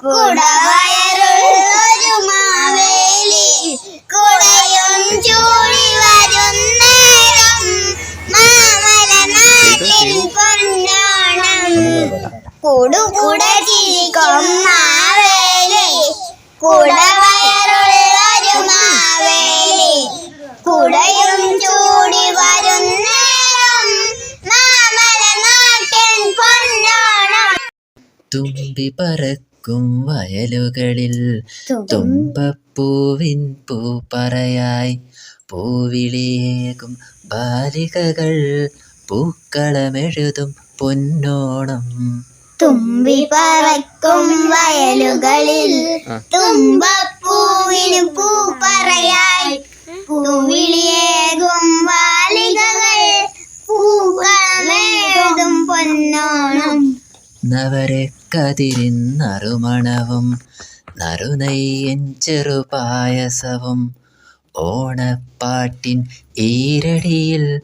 കുടവയറുള്ളൊരു മാവേലി കുടയും ചൂടി വരുന്നേരം മാമല നാട്ടിൽ പൊന്നോണം. കൂടുകൂട ചിരിക്കും മാവേലി കുടവയറുള്ളൊരു മാവേലി കുടയും ചൂടി വരുന്നേരം മാമല നാട്ടിൽ തുമ്പി പറക്കും വയലുകളിൽ തുമ്പപ്പൂവിൻ പൂപ്പറയായി പൂവിളിയേകും ബാലികകൾ പൂക്കളമെഴുതും പൊന്നോണം. തുമ്പി പറക്കും വയലുകളിൽ തുമ്പപ്പൂവിന് പൂ നവരക്കതിരിൻ കതിരിന്നറുമണവും നറുനെയ്യൻ ചെറുപായസവും ഓണപ്പാട്ടിൻ ഈരടിയിൽ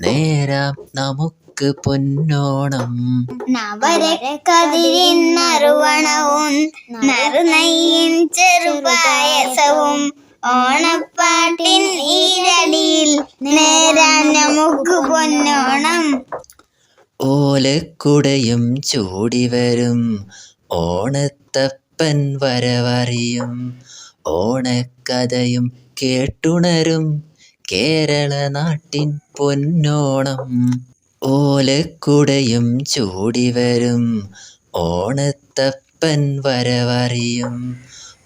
നേരാം നമുക്ക് പൊന്നോണം. നവരക്കതിരിൻ നറുവണവും നറുനയ്യൻ ചെറുപായസവും ഓണപ്പാട്ടിൻ ഈരടിയിൽ നേരം നമുക്ക് പൊന്നോണം. ഓലക്കുടയും ചൂടി വരും. ഓണത്തപ്പൻ വരവറിയും. ഓണക്കഥയും കേട്ടുണരും. കേരള നാട്ടിൻ പൊന്നോണം. ഓലക്കുടയും ചൂടി വരും. ഓണത്തപ്പൻ വരവറിയും.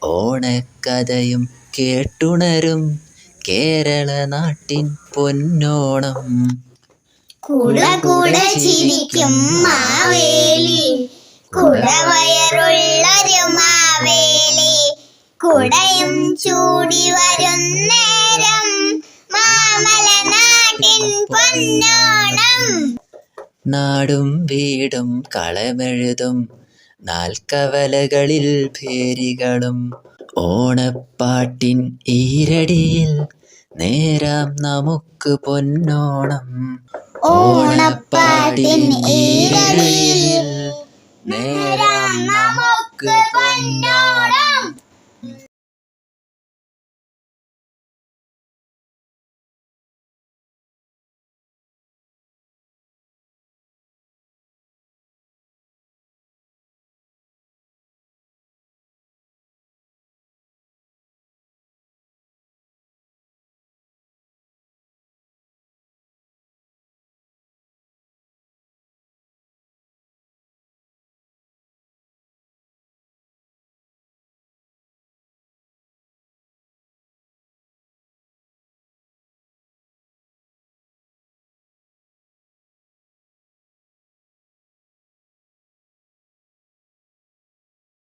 ഓണക്കഥയും കേട്ടുണരും. കേരള നാട്ടിൻ പൊന്നോണം. കുട കുട ചിരിക്കും മാവേലി. കുടവയറുള്ളൊരു മാവേലി. കുടയും ചൂടി വരുന്നേരം മാമല നാട്ടിൻ പൊന്നോണം. നാടും വീടും കളമെഴുതും നാൽക്കവലകളിൽ ഭേരികളും. ഓണപ്പാട്ടിൻ ഈരടിയിൽ നേരം നമുക്ക് പൊന്നോണം. ഓണപ്പാട്ടിൻ ഈരടിയിൽ നേരാം നമുക്ക് പൊന്നോണം